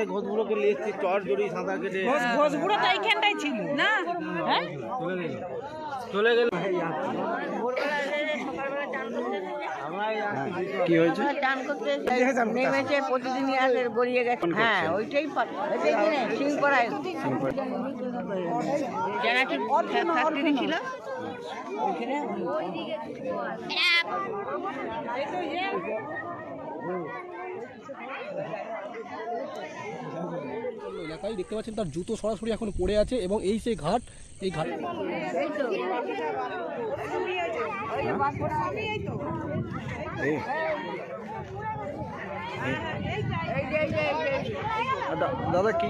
রাস্তায় ঘোষগুলোকে এসছি চর জড়ি সাঁতার কেটে। ঘোষগুলো তো এইখানটাই ছিল। না? হ্যাঁ? চলে গেল। কি হয়েছে? চান করতে নেমেছে প্রতিদিনই আসে গড়িয়ে গেছে। হ্যাঁ ওইটাই সিংপাড়ায় জানাটি ফ্যাক্টরি ছিল ওইখানে এলাকায় দেখতে পাচ্ছেন তার জুতো সরাসরি এখন পড়ে আছে এবং এই সেই ঘাট এই ঘাট দা- দাদা কি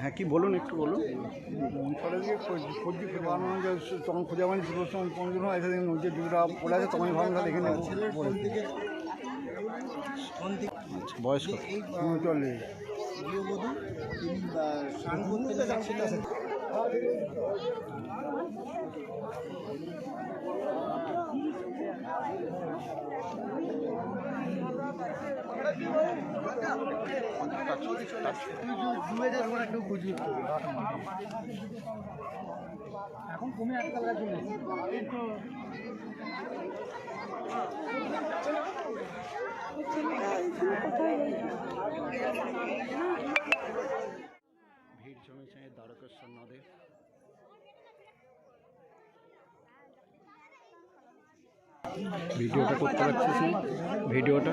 হ্যাঁ কি বলুন একটু বলুন। সরকারকে খোঁজ খোঁজ দিয়ে খুঁজে পাওয়ানো যে তখন খুঁজে পাইনি শুধু কোনো দিনও এসে দেখুন যে দুটা ভাবলাম দেখে নেব বয়স কত? উনচল্লিশ জমেছে দ্বারকেশ্বর নদে। ভিডিওটা করতে পারছিস ভিডিওটা?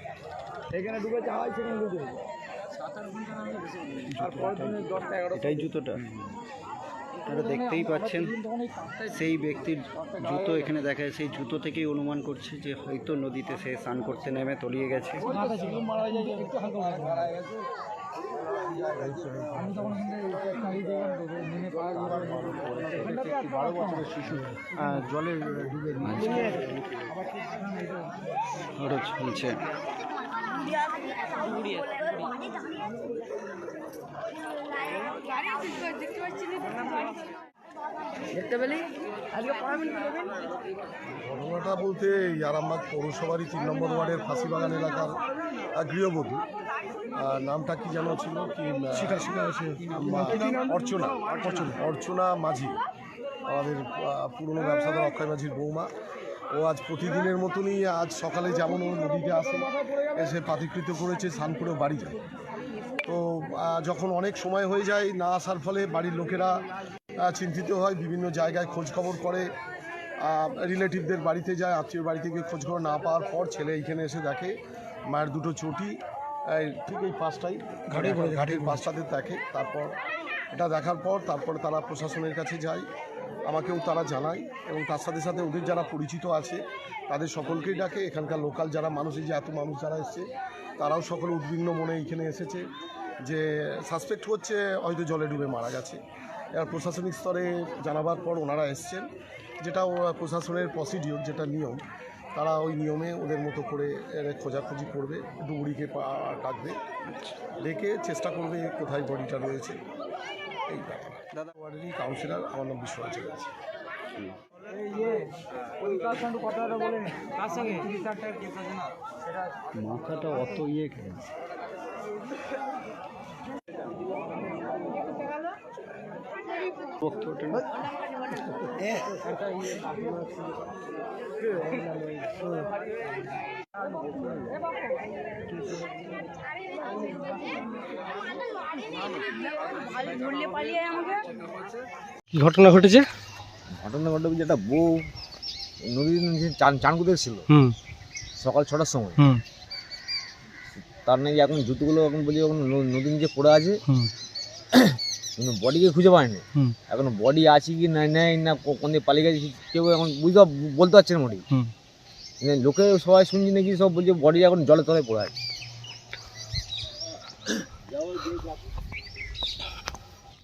এখানে ডুবে যাওয়া হয় সেখানে ডুবে এটাই জুতোটা আপনারা দেখতেই পাচ্ছেন সেই ব্যক্তির জুতো এখানে দেখা যায় সেই জুতো থেকেই অনুমান করছে যে হয়তো নদীতে সে স্নান করতে নেমে তলিয়ে গেছে হ্যাঁ, জলে ডুবে চলছে দেখতে পেলি ঘটনাটা বলতে আরামবাগ পৌরসভারই তিন নম্বর ওয়ার্ডের ফাঁসিবাগান এলাকার গৃহবধূ। নামটা কি যেন ছিল? কি অর্চনা। অর্চনা। অর্চনা মাঝি। আমাদের পুরনো ব্যবসাদার অক্ষয় মাঝির বৌমা। ও আজ প্রতিদিনের মতনই আজ সকালে যেমন ও নদীতে আসে এসে পাতিকৃত করেছে স্নান করে বাড়ি যায়। তো যখন অনেক সময় হয়ে যায় না আসার ফলে বাড়ির লোকেরা চিন্তিত হয় বিভিন্ন জায়গায় খোঁজ খবর করে রিলেটিভদের বাড়িতে যায় আত্মীয় বাড়িতে গিয়ে খোঁজ খবর না পাওয়ার পর ছেলে এইখানে এসে দেখে মায়ের দুটো চটি ঠিক এই পাঁচটাই ঘাটে ঘাটের পাঁচটাতে দেখে তারপর এটা দেখার পর তারপরে তারা প্রশাসনের কাছে যায়। আমাকেও তারা জানায় এবং তার সাথে সাথে ওদের যারা পরিচিত আছে, তাদের সকলকেই ডাকে। এখানকার লোকাল যারা মানুষ যে এত মানুষ যারা এসছে, তারাও সকলে উদ্বিগ্ন মনে এখানে এসেছে যে সাসপেক্ট হচ্ছে হয়তো জলে ডুবে মারা গেছে। এবার প্রশাসনিক স্তরে জানাবার পর ওনারা এসছেন, যেটা প্রশাসনের প্রসিডিওর যেটা নিয়ম, তারা ওই নিয়মে ওদের মতো করে খোঁজাখুঁজি করবে, ডুবুরিকে ডাকবে ডেকে চেষ্টা করবে কোথায় বডিটা রয়েছে। এই দাদা ওয়ার্ডেরই কাউন্সিলর আমার নাম বিশ্বরাজ আছে মাথাটা অত ইয়ে খেয়েছে বক্ত ঘটনা ঘটেছে? ঘটনা ঘটেছে একটা বউ নদী চান করতে ছিল সকাল ছটার সময়। তার নাকি এখন জুতোগুলো এখন বলি এখন নদী নিচে পড়ে আছে। কিন্তু বডিকে খুঁজে পায়নি। এখন বডি আছে কি না নেই না কোন দিকে পালিয়ে গেছে কেউ এখন বুঝতে বলতে পারছে না মোটি মানে লোকে সবাই শুনছি নাকি সব বলছে বডি এখন জলে তলে পড়ে আছে।